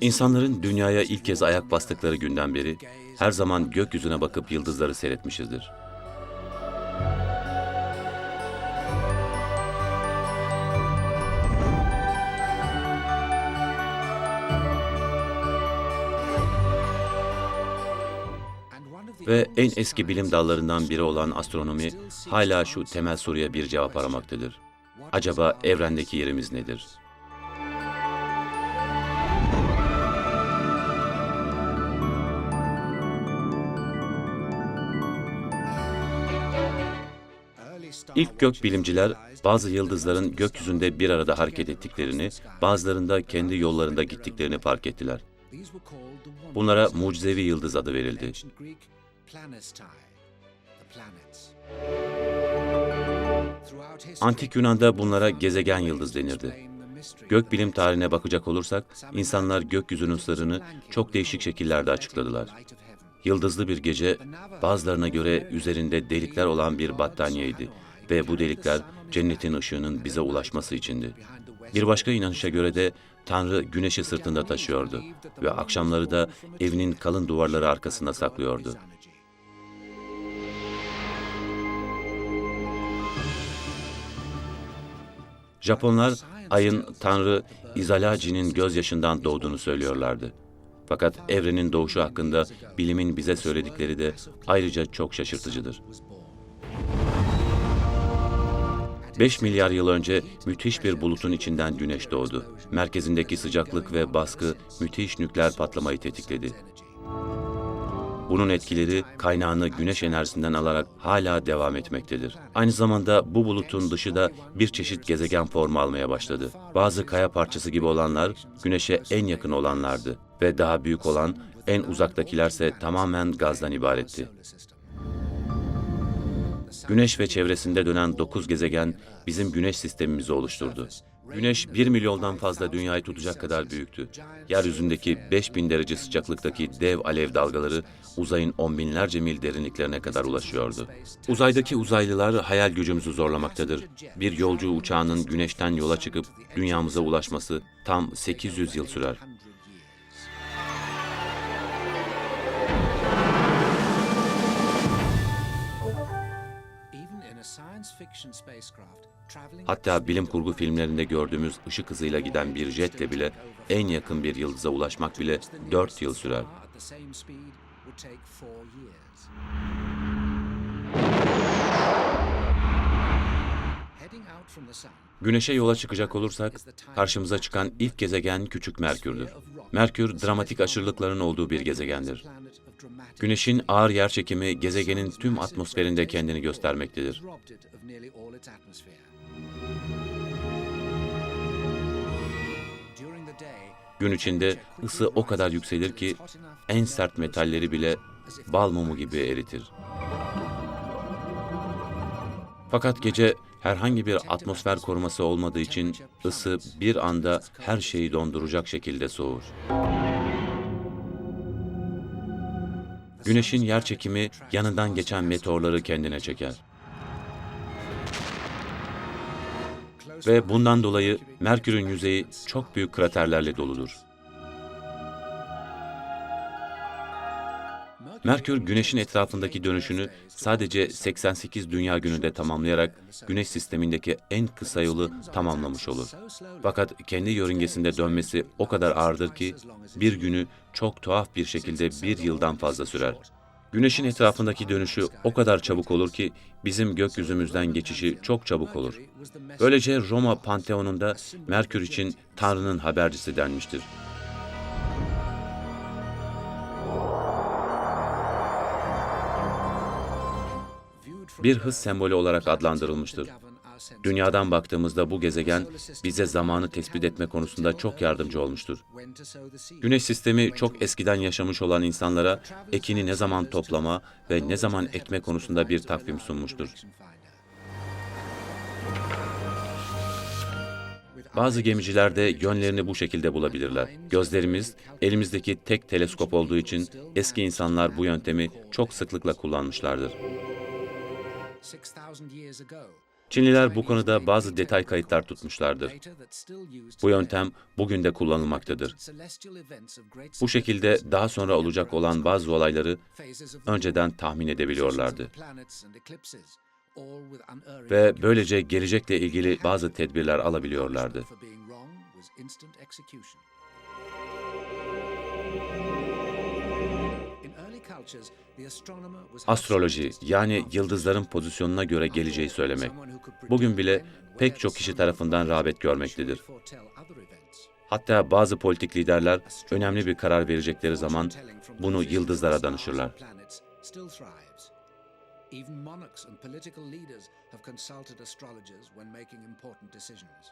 İnsanların dünyaya ilk kez ayak bastıkları günden beri her zaman gökyüzüne bakıp yıldızları seyretmişizdir. Ve en eski bilim dallarından biri olan astronomi hala şu temel soruya bir cevap aramaktadır. Acaba evrendeki yerimiz nedir? İlk gök bilimciler bazı yıldızların gökyüzünde bir arada hareket ettiklerini, bazılarında kendi yollarında gittiklerini fark ettiler. Bunlara mucizevi yıldız adı verildi. Antik Yunan'da bunlara gezegen yıldız denirdi. Gökbilim tarihine bakacak olursak, insanlar gökyüzünün sırrını çok değişik şekillerde açıkladılar. Yıldızlı bir gece, bazılarına göre üzerinde delikler olan bir battaniyeydi ve bu delikler cennetin ışığının bize ulaşması içindi. Bir başka inanışa göre de Tanrı güneşi sırtında taşıyordu ve akşamları da evinin kalın duvarları arkasında saklıyordu. Japonlar ayın Tanrı Izalaji'nin gözyaşından doğduğunu söylüyorlardı. Fakat evrenin doğuşu hakkında bilimin bize söyledikleri de ayrıca çok şaşırtıcıdır. 5 milyar yıl önce müthiş bir bulutun içinden güneş doğdu. Merkezindeki sıcaklık ve baskı müthiş nükleer patlamayı tetikledi. Bunun etkileri kaynağını güneş enerjisinden alarak hala devam etmektedir. Aynı zamanda bu bulutun dışı da bir çeşit gezegen formu almaya başladı. Bazı kaya parçası gibi olanlar güneşe en yakın olanlardı ve daha büyük olan en uzaktakilerse tamamen gazdan ibaretti. Güneş ve çevresinde dönen 9 gezegen bizim güneş sistemimizi oluşturdu. Güneş 1 milyondan fazla dünyayı tutacak kadar büyüktü. Yeryüzündeki 5000 derece sıcaklıktaki dev alev dalgaları uzayın on binlerce mil derinliklerine kadar ulaşıyordu. Uzaydaki uzaylılar hayal gücümüzü zorlamaktadır. Bir yolcu uçağının güneşten yola çıkıp dünyamıza ulaşması tam 800 yıl sürer. Hatta bilim kurgu filmlerinde gördüğümüz ışık hızıyla giden bir jetle bile en yakın bir yıldıza ulaşmak bile 4 yıl sürer. Güneşe yola çıkacak olursak karşımıza çıkan ilk gezegen küçük Merkür'dür. Merkür dramatik aşırılıkların olduğu bir gezegendir. Güneşin ağır yerçekimi gezegenin tüm atmosferinde kendini göstermektedir. Gün içinde ısı o kadar yükselir ki en sert metalleri bile bal mumu gibi eritir. Fakat gece herhangi bir atmosfer koruması olmadığı için ısı bir anda her şeyi donduracak şekilde soğur. Güneşin yer çekimi yanından geçen meteorları kendine çeker. Ve bundan dolayı Merkür'ün yüzeyi çok büyük kraterlerle doludur. Merkür, Güneş'in etrafındaki dönüşünü sadece 88 dünya gününde tamamlayarak Güneş sistemindeki en kısa yolu tamamlamış olur. Fakat kendi yörüngesinde dönmesi o kadar ağırdır ki bir günü çok tuhaf bir şekilde bir yıldan fazla sürer. Güneşin etrafındaki dönüşü o kadar çabuk olur ki bizim gökyüzümüzden geçişi çok çabuk olur. Böylece Roma Panteon'unda Merkür için Tanrı'nın habercisi denmiştir. Bir hız sembolü olarak adlandırılmıştır. Dünyadan baktığımızda bu gezegen bize zamanı tespit etme konusunda çok yardımcı olmuştur. Güneş sistemi çok eskiden yaşamış olan insanlara ekini ne zaman toplama ve ne zaman ekme konusunda bir takvim sunmuştur. Bazı gemiciler de yönlerini bu şekilde bulabilirler. Gözlerimiz elimizdeki tek teleskop olduğu için eski insanlar bu yöntemi çok sıklıkla kullanmışlardır. Çinliler bu konuda bazı detay kayıtlar tutmuşlardır. Bu yöntem bugün de kullanılmaktadır. Bu şekilde daha sonra olacak olan bazı olayları önceden tahmin edebiliyorlardı. Ve böylece gelecekle ilgili bazı tedbirler alabiliyorlardı. Astroloji yani yıldızların pozisyonuna göre geleceği söylemek. Bugün bile pek çok kişi tarafından rağbet görmektedir. Hatta bazı politik liderler önemli bir karar verecekleri zaman bunu yıldızlara danışırlar. Even monarchs and political leaders have consulted astrologers when making important decisions.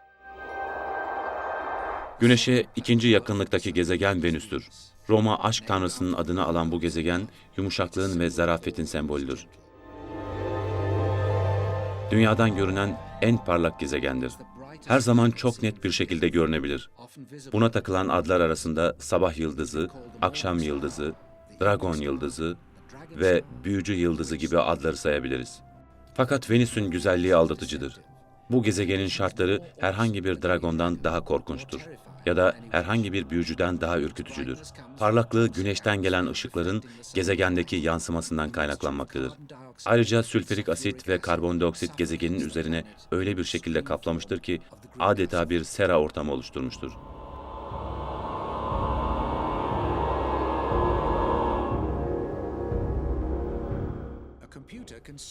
Güneş'e ikinci yakınlıktaki gezegen Venüs'tür. Roma aşk tanrısının adını alan bu gezegen, yumuşaklığın ve zarafetin sembolüdür. Dünyadan görünen en parlak gezegendir. Her zaman çok net bir şekilde görünebilir. Buna takılan adlar arasında sabah yıldızı, akşam yıldızı, dragon yıldızı ve büyücü yıldızı gibi adları sayabiliriz. Fakat Venüs'ün güzelliği aldatıcıdır. Bu gezegenin şartları herhangi bir dragondan daha korkunçtur ya da herhangi bir büyücüden daha ürkütücüdür. Parlaklığı güneşten gelen ışıkların gezegendeki yansımasından kaynaklanmaktadır. Ayrıca sülfürik asit ve karbondioksit gezegenin üzerine öyle bir şekilde kaplamıştır ki adeta bir sera ortamı oluşturmuştur.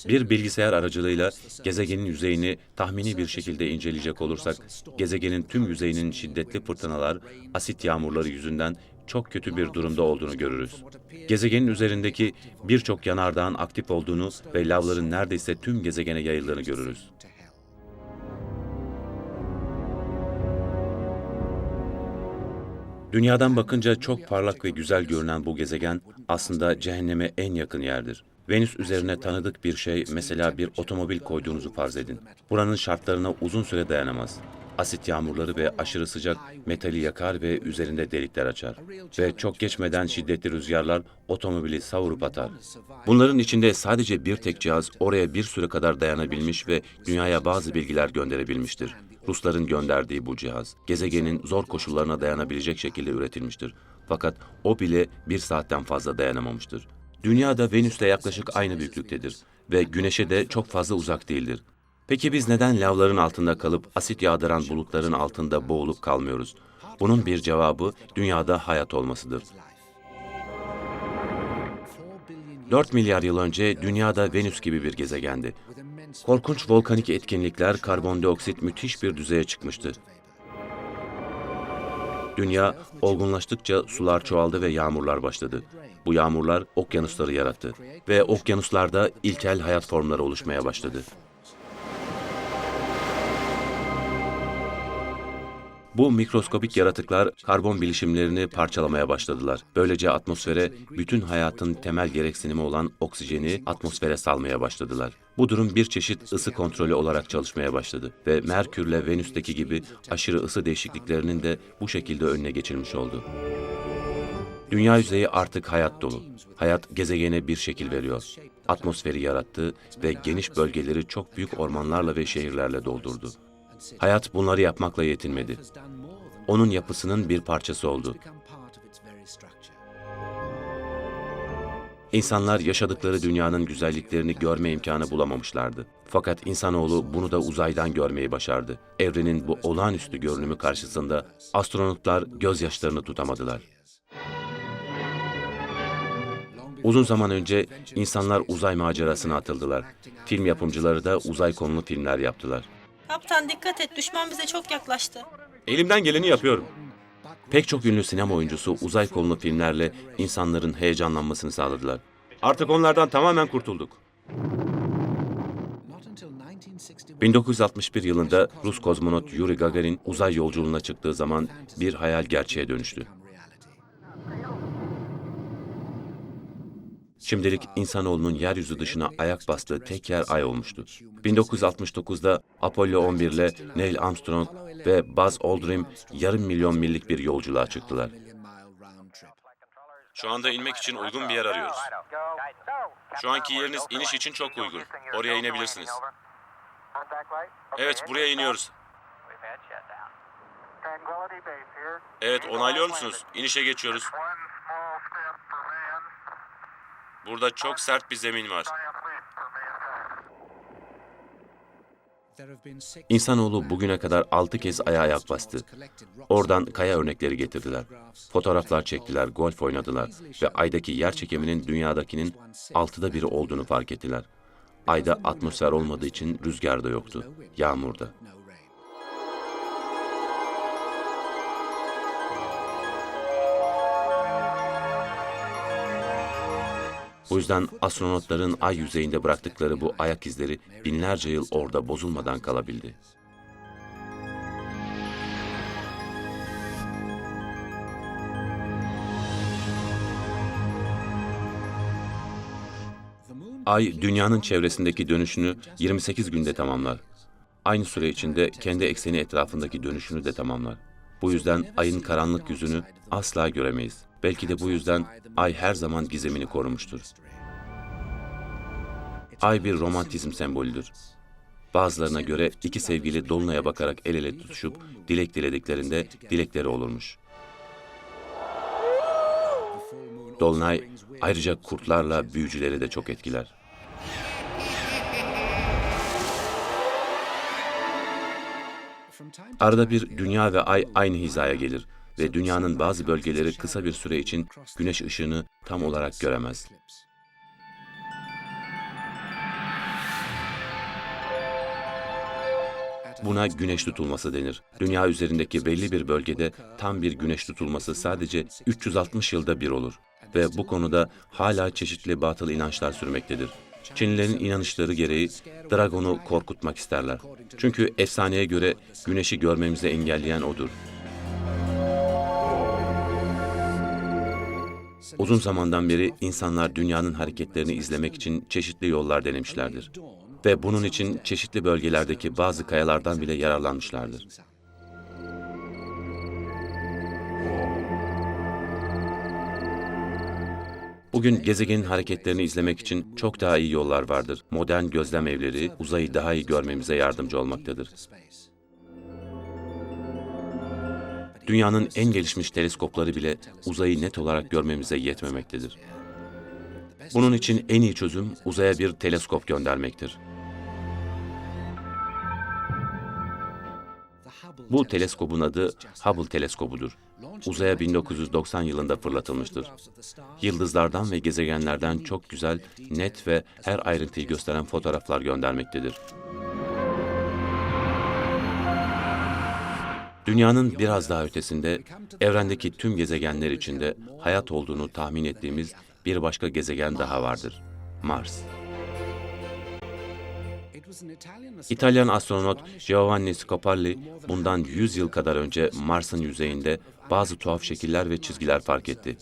Bir bilgisayar aracılığıyla gezegenin yüzeyini tahmini bir şekilde inceleyecek olursak, gezegenin tüm yüzeyinin şiddetli fırtınalar, asit yağmurları yüzünden çok kötü bir durumda olduğunu görürüz. Gezegenin üzerindeki birçok yanardağın aktif olduğunu ve lavların neredeyse tüm gezegene yayıldığını görürüz. Dünyadan bakınca çok parlak ve güzel görünen bu gezegen aslında cehenneme en yakın yerdir. Venüs üzerine tanıdık bir şey, mesela bir otomobil koyduğunuzu farz edin. Buranın şartlarına uzun süre dayanamaz. Asit yağmurları ve aşırı sıcak metali yakar ve üzerinde delikler açar. Ve çok geçmeden şiddetli rüzgarlar otomobili savurup atar. Bunların içinde sadece bir tek cihaz oraya bir süre kadar dayanabilmiş ve dünyaya bazı bilgiler gönderebilmiştir. Rusların gönderdiği bu cihaz, gezegenin zor koşullarına dayanabilecek şekilde üretilmiştir. Fakat o bile bir saatten fazla dayanamamıştır. Dünya da Venüs'le yaklaşık aynı büyüklüktedir ve Güneş'e de çok fazla uzak değildir. Peki biz neden lavların altında kalıp asit yağdıran bulutların altında boğulup kalmıyoruz? Bunun bir cevabı dünyada hayat olmasıdır. 4 milyar yıl önce dünyada Venüs gibi bir gezegendi. Korkunç volkanik etkinlikler, karbondioksit müthiş bir düzeye çıkmıştı. Dünya olgunlaştıkça sular çoğaldı ve yağmurlar başladı. Bu yağmurlar okyanusları yarattı ve okyanuslarda ilkel hayat formları oluşmaya başladı. Bu mikroskobik yaratıklar karbon bilişimlerini parçalamaya başladılar. Böylece atmosfere bütün hayatın temel gereksinimi olan oksijeni atmosfere salmaya başladılar. Bu durum bir çeşit ısı kontrolü olarak çalışmaya başladı ve Merkürle Venüs'teki gibi aşırı ısı değişikliklerinin de bu şekilde önüne geçilmiş oldu. Dünya yüzeyi artık hayat dolu. Hayat gezegene bir şekil veriyor. Atmosferi yarattı ve geniş bölgeleri çok büyük ormanlarla ve şehirlerle doldurdu. Hayat bunları yapmakla yetinmedi. Onun yapısının bir parçası oldu. İnsanlar yaşadıkları dünyanın güzelliklerini görme imkanı bulamamışlardı. Fakat insanoğlu bunu da uzaydan görmeyi başardı. Evrenin bu olağanüstü görünümü karşısında astronotlar gözyaşlarını tutamadılar. Uzun zaman önce insanlar uzay macerasına atıldılar. Film yapımcıları da uzay konulu filmler yaptılar. Kaptan dikkat et düşman bize çok yaklaştı. Elimden geleni yapıyorum. Pek çok ünlü sinema oyuncusu uzay konulu filmlerle insanların heyecanlanmasını sağladılar. Artık onlardan tamamen kurtulduk. 1961 yılında Rus kozmonot Yuri Gagarin uzay yolculuğuna çıktığı zaman bir hayal gerçeğe dönüştü. Şimdilik insanoğlunun yeryüzü dışına ayak bastığı tek yer ay olmuştu. 1969'da Apollo 11 ile Neil Armstrong ve Buzz Aldrin yarım milyon millik bir yolculuğa çıktılar. Şu anda inmek için uygun bir yer arıyoruz. Şu anki yeriniz iniş için çok uygun. Oraya inebilirsiniz. Evet, buraya iniyoruz. Evet, onaylıyor musunuz? İnişe geçiyoruz. Burada çok sert bir zemin var. İnsanoğlu bugüne kadar altı kez aya ayak bastı. Oradan kaya örnekleri getirdiler. Fotoğraflar çektiler, golf oynadılar ve aydaki yer çekiminin dünyadakinin altıda biri olduğunu fark ettiler. Ayda atmosfer olmadığı için rüzgar da yoktu, yağmur da. Bu yüzden astronotların ay yüzeyinde bıraktıkları bu ayak izleri binlerce yıl orada bozulmadan kalabildi. Ay, dünyanın çevresindeki dönüşünü 28 günde tamamlar. Aynı süre içinde kendi ekseni etrafındaki dönüşünü de tamamlar. Bu yüzden ayın karanlık yüzünü asla göremeyiz. Belki de bu yüzden ay her zaman gizemini korumuştur. Ay bir romantizm sembolüdür. Bazılarına göre iki sevgili dolunaya bakarak el ele tutuşup dilek dilediklerinde dilekleri olurmuş. Dolunay ayrıca kurtlarla büyücüleri de çok etkiler. Arada bir dünya ve ay aynı hizaya gelir ve dünyanın bazı bölgeleri kısa bir süre için güneş ışığını tam olarak göremez. Buna güneş tutulması denir. Dünya üzerindeki belli bir bölgede tam bir güneş tutulması sadece 360 yılda bir olur ve bu konuda hala çeşitli batıl inançlar sürmektedir. Çinlilerin inanışları gereği dragonu korkutmak isterler. Çünkü efsaneye göre güneşi görmemizi engelleyen odur. Uzun zamandan beri insanlar dünyanın hareketlerini izlemek için çeşitli yollar denemişlerdir. Ve bunun için çeşitli bölgelerdeki bazı kayalardan bile yararlanmışlardır. Bugün gezegenin hareketlerini izlemek için çok daha iyi yollar vardır. Modern gözlem evleri uzayı daha iyi görmemize yardımcı olmaktadır. Dünyanın en gelişmiş teleskopları bile uzayı net olarak görmemize yetmemektedir. Bunun için en iyi çözüm uzaya bir teleskop göndermektir. Bu teleskobun adı Hubble teleskobudur. Uzaya 1990 yılında fırlatılmıştır. Yıldızlardan ve gezegenlerden çok güzel, net ve her ayrıntıyı gösteren fotoğraflar göndermektedir. Dünyanın biraz daha ötesinde, evrendeki tüm gezegenler içinde hayat olduğunu tahmin ettiğimiz bir başka gezegen daha vardır. Mars. İtalyan astronot Giovanni Scopari bundan 100 yıl kadar önce Mars'ın yüzeyinde bazı tuhaf şekiller ve çizgiler fark etti.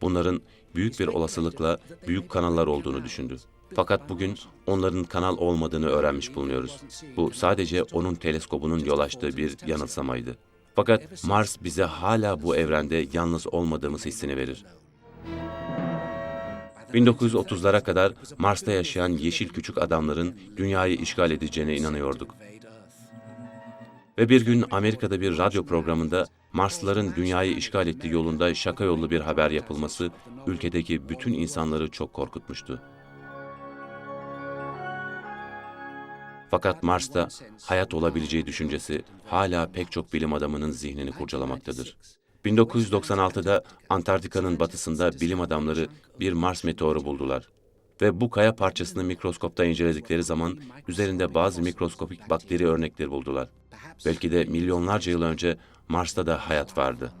Bunların büyük bir olasılıkla büyük kanallar olduğunu düşündü. Fakat bugün onların kanal olmadığını öğrenmiş bulunuyoruz. Bu sadece onun teleskobunun yol açtığı bir yanılsamaydı. Fakat Mars bize hala bu evrende yalnız olmadığımız hissini verir. 1930'lara kadar Mars'ta yaşayan yeşil küçük adamların dünyayı işgal edeceğine inanıyorduk. Ve bir gün Amerika'da bir radyo programında Marslıların dünyayı işgal ettiği yolunda şaka yollu bir haber yapılması ülkedeki bütün insanları çok korkutmuştu. Fakat Mars'ta hayat olabileceği düşüncesi hala pek çok bilim adamının zihnini kurcalamaktadır. 1996'da Antarktika'nın batısında bilim adamları bir Mars meteoru buldular. Ve bu kaya parçasını mikroskopta inceledikleri zaman üzerinde bazı mikroskopik bakteri örnekleri buldular. Belki de milyonlarca yıl önce Mars'ta da hayat vardı.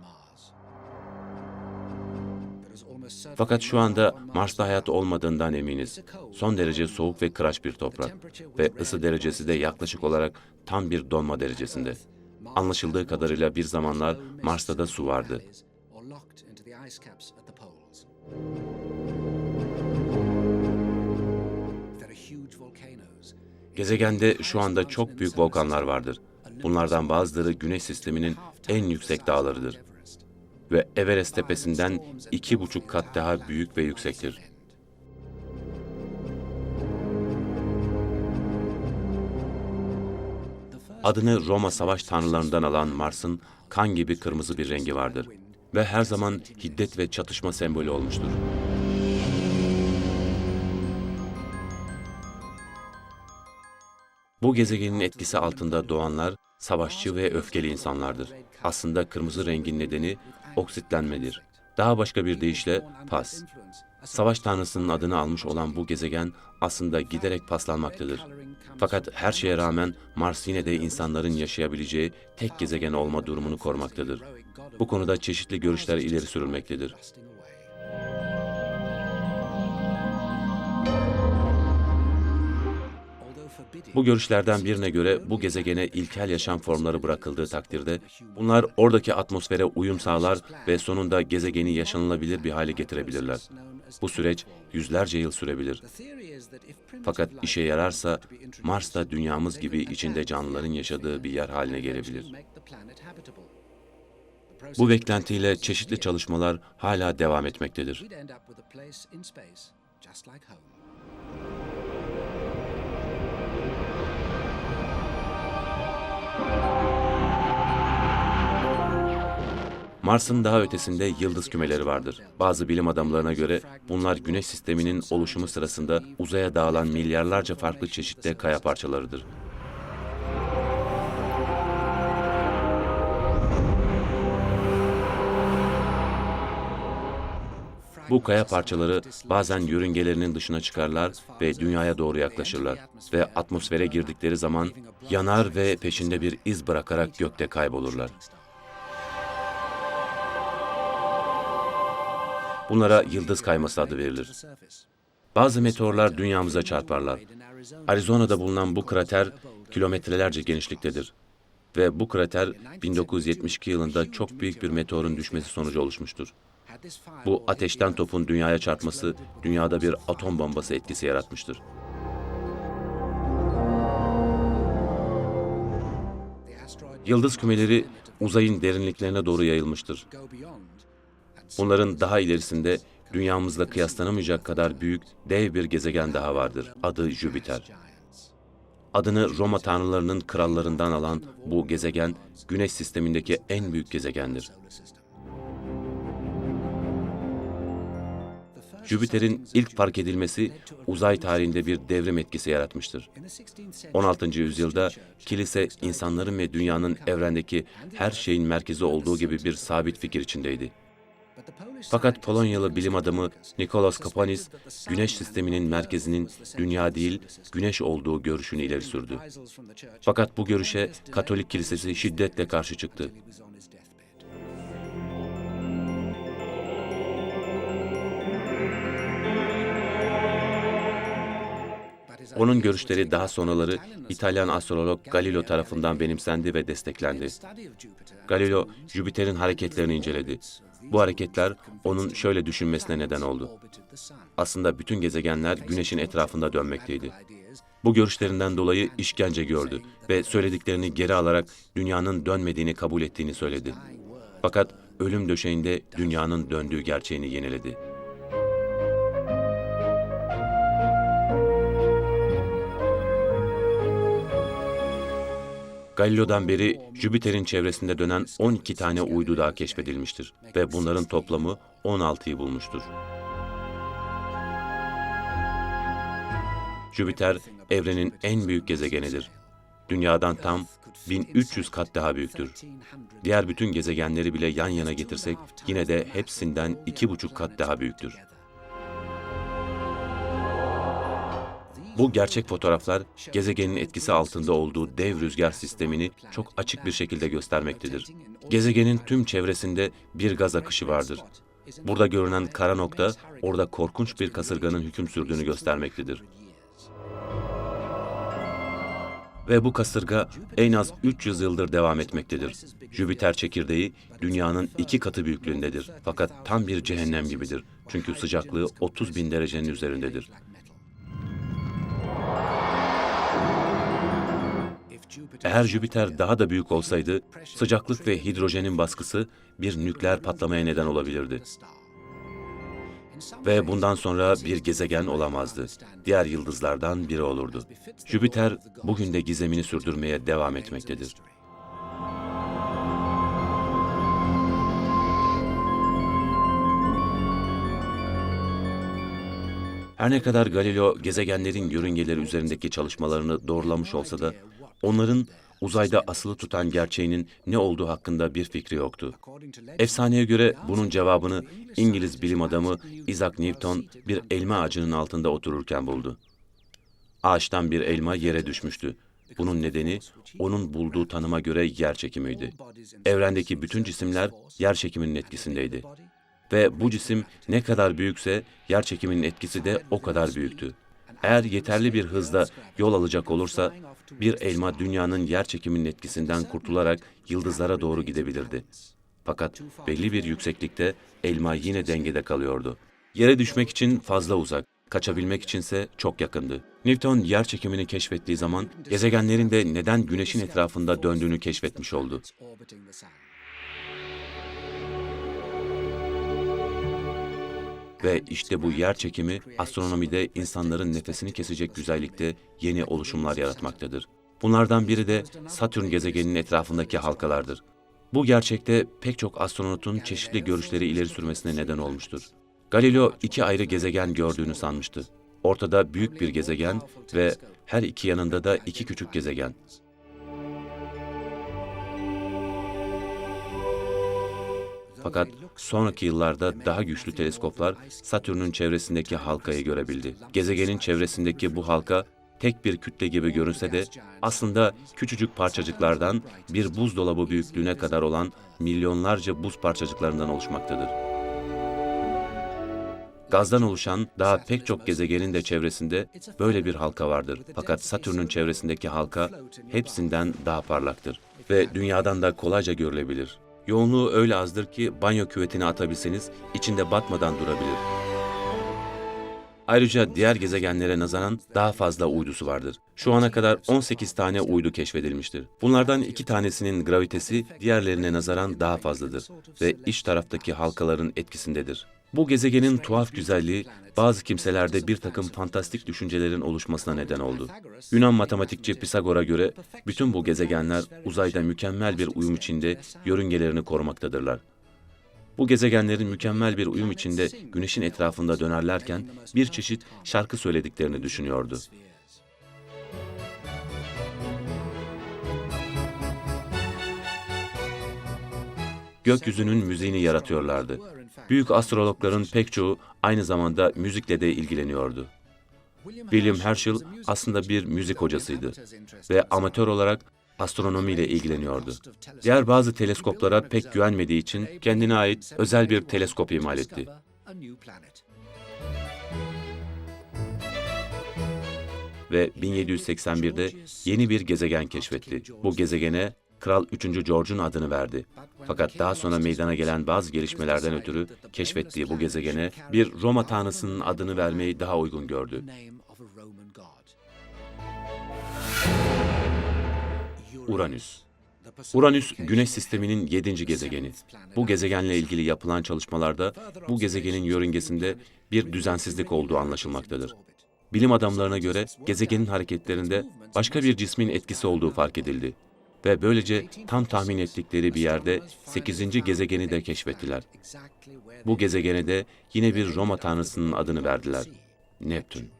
Fakat şu anda Mars'ta hayat olmadığından eminiz. Son derece soğuk ve kıraç bir toprak ve ısı derecesi de yaklaşık olarak tam bir donma derecesinde. Anlaşıldığı kadarıyla bir zamanlar Mars'ta da su vardı. Gezegende şu anda çok büyük volkanlar vardır. Bunlardan bazıları Güneş sisteminin en yüksek dağlarıdır. Ve Everest tepesinden iki buçuk kat daha büyük ve yüksektir. Adını Roma savaş tanrılarından alan Mars'ın kan gibi kırmızı bir rengi vardır ve her zaman hiddet ve çatışma sembolü olmuştur. Bu gezegenin etkisi altında doğanlar savaşçı ve öfkeli insanlardır. Aslında kırmızı rengin nedeni oksitlenmedir. Daha başka bir deyişle pas. Savaş tanrısının adını almış olan bu gezegen aslında giderek paslanmaktadır. Fakat her şeye rağmen Mars yine de insanların yaşayabileceği tek gezegen olma durumunu korumaktadır. Bu konuda çeşitli görüşler ileri sürülmektedir. Bu görüşlerden birine göre bu gezegene ilkel yaşam formları bırakıldığı takdirde bunlar oradaki atmosfere uyum sağlar ve sonunda gezegeni yaşanılabilir bir hale getirebilirler. Bu süreç yüzlerce yıl sürebilir. Fakat işe yararsa Mars da dünyamız gibi içinde canlıların yaşadığı bir yer haline gelebilir. Bu beklentiyle çeşitli çalışmalar hala devam etmektedir. Mars'ın daha ötesinde yıldız kümeleri vardır. Bazı bilim adamlarına göre bunlar Güneş sisteminin oluşumu sırasında uzaya dağılan milyarlarca farklı çeşitte kaya parçalarıdır. Bu kaya parçaları bazen yörüngelerinin dışına çıkarlar ve dünyaya doğru yaklaşırlar ve atmosfere girdikleri zaman yanar ve peşinde bir iz bırakarak gökte kaybolurlar. Bunlara yıldız kayması adı verilir. Bazı meteorlar dünyamıza çarparlar. Arizona'da bulunan bu krater kilometrelerce genişliktedir. Ve bu krater 1972 yılında çok büyük bir meteorun düşmesi sonucu oluşmuştur. Bu ateşten topun dünyaya çarpması dünyada bir atom bombası etkisi yaratmıştır. Yıldız kümeleri uzayın derinliklerine doğru yayılmıştır. Bunların daha ilerisinde dünyamızla kıyaslanamayacak kadar büyük dev bir gezegen daha vardır. Adı Jüpiter. Adını Roma tanrılarının krallarından alan bu gezegen, Güneş sistemindeki en büyük gezegendir. Jüpiter'in ilk fark edilmesi uzay tarihinde bir devrim etkisi yaratmıştır. 16. yüzyılda kilise insanların ve dünyanın evrendeki her şeyin merkezi olduğu gibi bir sabit fikir içindeydi. Fakat Polonyalı bilim adamı Nikolaus Kopernik, Güneş sisteminin merkezinin dünya değil, Güneş olduğu görüşünü ileri sürdü. Fakat bu görüşe Katolik Kilisesi şiddetle karşı çıktı. Onun görüşleri daha sonraları İtalyan astrolog Galileo tarafından benimsendi ve desteklendi. Galileo, Jüpiter'in hareketlerini inceledi. Bu hareketler onun şöyle düşünmesine neden oldu. Aslında bütün gezegenler Güneş'in etrafında dönmekteydi. Bu görüşlerinden dolayı işkence gördü ve söylediklerini geri alarak dünyanın dönmediğini kabul ettiğini söyledi. Fakat ölüm döşeğinde dünyanın döndüğü gerçeğini yeniledi. Galileo'dan beri Jüpiter'in çevresinde dönen 12 tane uydu daha keşfedilmiştir ve bunların toplamı 16'yı bulmuştur. Jüpiter evrenin en büyük gezegenidir. Dünyadan tam 1300 kat daha büyüktür. Diğer bütün gezegenleri bile yan yana getirsek yine de hepsinden iki buçuk kat daha büyüktür. Bu gerçek fotoğraflar gezegenin etkisi altında olduğu dev rüzgar sistemini çok açık bir şekilde göstermektedir. Gezegenin tüm çevresinde bir gaz akışı vardır. Burada görünen kara nokta orada korkunç bir kasırganın hüküm sürdüğünü göstermektedir. Ve bu kasırga en az 300 yıldır devam etmektedir. Jüpiter çekirdeği dünyanın iki katı büyüklüğündedir. Fakat tam bir cehennem gibidir. Çünkü sıcaklığı 30 bin derecenin üzerindedir. Eğer Jüpiter daha da büyük olsaydı, sıcaklık ve hidrojenin baskısı bir nükleer patlamaya neden olabilirdi. ve bundan sonra bir gezegen olamazdı. Diğer yıldızlardan biri olurdu. Jüpiter bugün de gizemini sürdürmeye devam etmektedir. Her ne kadar Galileo gezegenlerin yörüngeleri üzerindeki çalışmalarını doğrulamış olsa da onların uzayda asılı tutan gerçeğinin ne olduğu hakkında bir fikri yoktu. Efsaneye göre bunun cevabını İngiliz bilim adamı Isaac Newton bir elma ağacının altında otururken buldu. Ağaçtan bir elma yere düşmüştü. Bunun nedeni onun bulduğu tanıma göre yer çekimiydi. Evrendeki bütün cisimler yer çekiminin etkisindeydi. Ve bu cisim ne kadar büyükse yer çekiminin etkisi de o kadar büyüktü. Eğer yeterli bir hızda yol alacak olursa bir elma dünyanın yer çekiminin etkisinden kurtularak yıldızlara doğru gidebilirdi. Fakat belli bir yükseklikte elma yine dengede kalıyordu. Yere düşmek için fazla uzak, kaçabilmek içinse çok yakındı. Newton yer çekimini keşfettiği zaman gezegenlerin de neden güneşin etrafında döndüğünü keşfetmiş oldu. Ve işte bu yer çekimi astronomide insanların nefesini kesecek güzellikte yeni oluşumlar yaratmaktadır. Bunlardan biri de Satürn gezegeninin etrafındaki halkalardır. Bu gerçekte pek çok astronotun çeşitli görüşleri ileri sürmesine neden olmuştur. Galileo iki ayrı gezegen gördüğünü sanmıştı. Ortada büyük bir gezegen ve her iki yanında da iki küçük gezegen. Fakat sonraki yıllarda daha güçlü teleskoplar Satürn'ün çevresindeki halkayı görebildi. Gezegenin çevresindeki bu halka tek bir kütle gibi görünse de aslında küçücük parçacıklardan bir buzdolabı büyüklüğüne kadar olan milyonlarca buz parçacıklarından oluşmaktadır. Gazdan oluşan daha pek çok gezegenin de çevresinde böyle bir halka vardır. Fakat Satürn'ün çevresindeki halka hepsinden daha parlaktır ve dünyadan da kolayca görülebilir. Yoğunluğu öyle azdır ki banyo küvetine atabilseniz içinde batmadan durabilir. Ayrıca diğer gezegenlere nazaran daha fazla uydusu vardır. Şu ana kadar 18 tane uydu keşfedilmiştir. Bunlardan iki tanesinin gravitesi diğerlerine nazaran daha fazladır ve iç taraftaki halkaların etkisindedir. Bu gezegenin tuhaf güzelliği bazı kimselerde bir takım fantastik düşüncelerin oluşmasına neden oldu. Yunan matematikçi Pisagor'a göre bütün bu gezegenler uzayda mükemmel bir uyum içinde yörüngelerini korumaktadırlar. Bu gezegenlerin mükemmel bir uyum içinde güneşin etrafında dönerlerken bir çeşit şarkı söylediklerini düşünüyordu. Gökyüzünün müziğini yaratıyorlardı. Büyük astrologların pek çoğu aynı zamanda müzikle de ilgileniyordu. William Herschel aslında bir müzik hocasıydı ve amatör olarak astronomiyle ilgileniyordu. Diğer bazı teleskoplara pek güvenmediği için kendine ait özel bir teleskop imal etti. Ve 1781'de yeni bir gezegen keşfetti. Bu gezegene Kral 3. George'un adını verdi. Fakat daha sonra meydana gelen bazı gelişmelerden ötürü keşfettiği bu gezegene bir Roma tanrısının adını vermeyi daha uygun gördü. Uranüs. Uranüs, Güneş sisteminin yedinci gezegeni. Bu gezegenle ilgili yapılan çalışmalarda bu gezegenin yörüngesinde bir düzensizlik olduğu anlaşılmaktadır. Bilim adamlarına göre gezegenin hareketlerinde başka bir cismin etkisi olduğu fark edildi. Ve böylece tam tahmin ettikleri bir yerde 8. gezegeni de keşfettiler. Bu gezegene de yine bir Roma tanrısının adını verdiler. Neptün.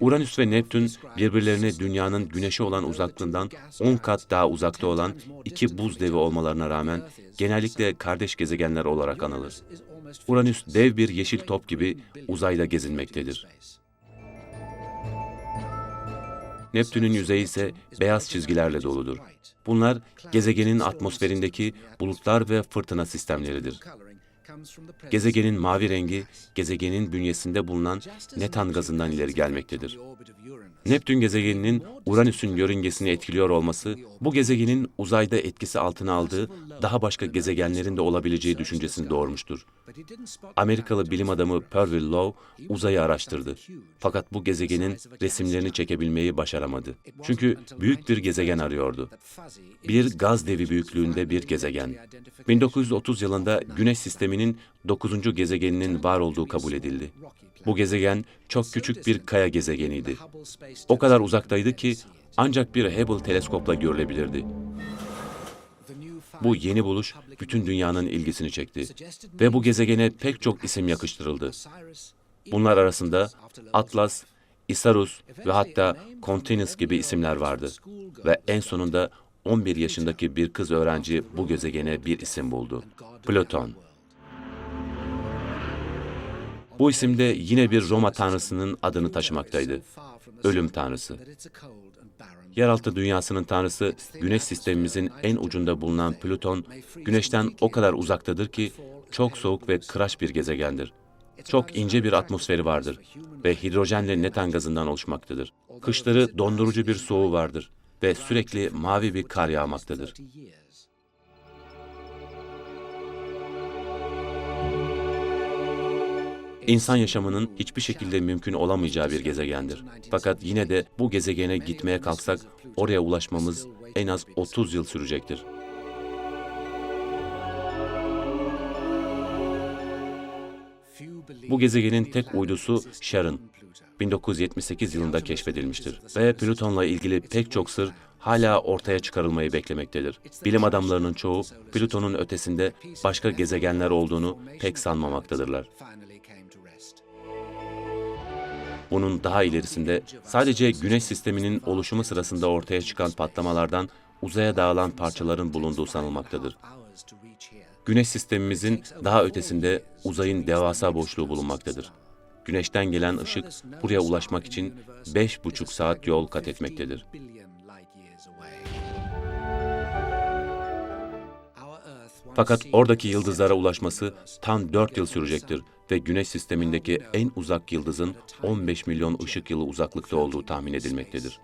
Uranüs ve Neptün birbirlerine dünyanın güneşe olan uzaklığından 10 kat daha uzakta olan iki buz devi olmalarına rağmen genellikle kardeş gezegenler olarak anılır. Uranüs dev bir yeşil top gibi uzayda gezinmektedir. Neptün'ün yüzeyi ise beyaz çizgilerle doludur. Bunlar gezegenin atmosferindeki bulutlar ve fırtına sistemleridir. Gezegenin mavi rengi, gezegenin bünyesinde bulunan netan gazından ileri gelmektedir. Neptün gezegeninin Uranüs'ün yörüngesini etkiliyor olması, bu gezegenin uzayda etkisi altına aldığı daha başka gezegenlerin de olabileceği düşüncesini doğurmuştur. Amerikalı bilim adamı Perville Lowe uzayı araştırdı. Fakat bu gezegenin resimlerini çekebilmeyi başaramadı. Çünkü büyük bir gezegen arıyordu. Bir gaz devi büyüklüğünde bir gezegen. 1930 yılında Güneş sisteminin 9. gezegeninin var olduğu kabul edildi. Bu gezegen çok küçük bir kaya gezegeniydi. O kadar uzaktaydı ki ancak bir Hubble teleskopla görülebilirdi. Bu yeni buluş bütün dünyanın ilgisini çekti ve bu gezegene pek çok isim yakıştırıldı. Bunlar arasında Atlas, Isarus ve hatta Continus gibi isimler vardı. Ve en sonunda 11 yaşındaki bir kız öğrenci bu gezegene bir isim buldu. Plüton. Bu isim de yine bir Roma tanrısının adını taşımaktaydı. Ölüm tanrısı. Yeraltı dünyasının tanrısı, güneş sistemimizin en ucunda bulunan Plüton, güneşten o kadar uzaktadır ki çok soğuk ve kıraç bir gezegendir. Çok ince bir atmosferi vardır ve hidrojenle netan gazından oluşmaktadır. Kışları dondurucu bir soğuğu vardır ve sürekli mavi bir kar yağmaktadır. İnsan yaşamının hiçbir şekilde mümkün olamayacağı bir gezegendir. Fakat yine de bu gezegene gitmeye kalksak oraya ulaşmamız en az 30 yıl sürecektir. Bu gezegenin tek uydusu Sharon 1978 yılında keşfedilmiştir ve Plüton'la ilgili pek çok sır hala ortaya çıkarılmayı beklemektedir. Bilim adamlarının çoğu Plüton'un ötesinde başka gezegenler olduğunu pek sanmamaktadırlar. Bunun daha ilerisinde sadece Güneş sisteminin oluşumu sırasında ortaya çıkan patlamalardan uzaya dağılan parçaların bulunduğu sanılmaktadır. Güneş sistemimizin daha ötesinde uzayın devasa boşluğu bulunmaktadır. Güneşten gelen ışık buraya ulaşmak için beş buçuk saat yol kat etmektedir. Fakat oradaki yıldızlara ulaşması tam 4 yıl sürecektir ve Güneş sistemindeki en uzak yıldızın 15 milyon ışık yılı uzaklıkta olduğu tahmin edilmektedir.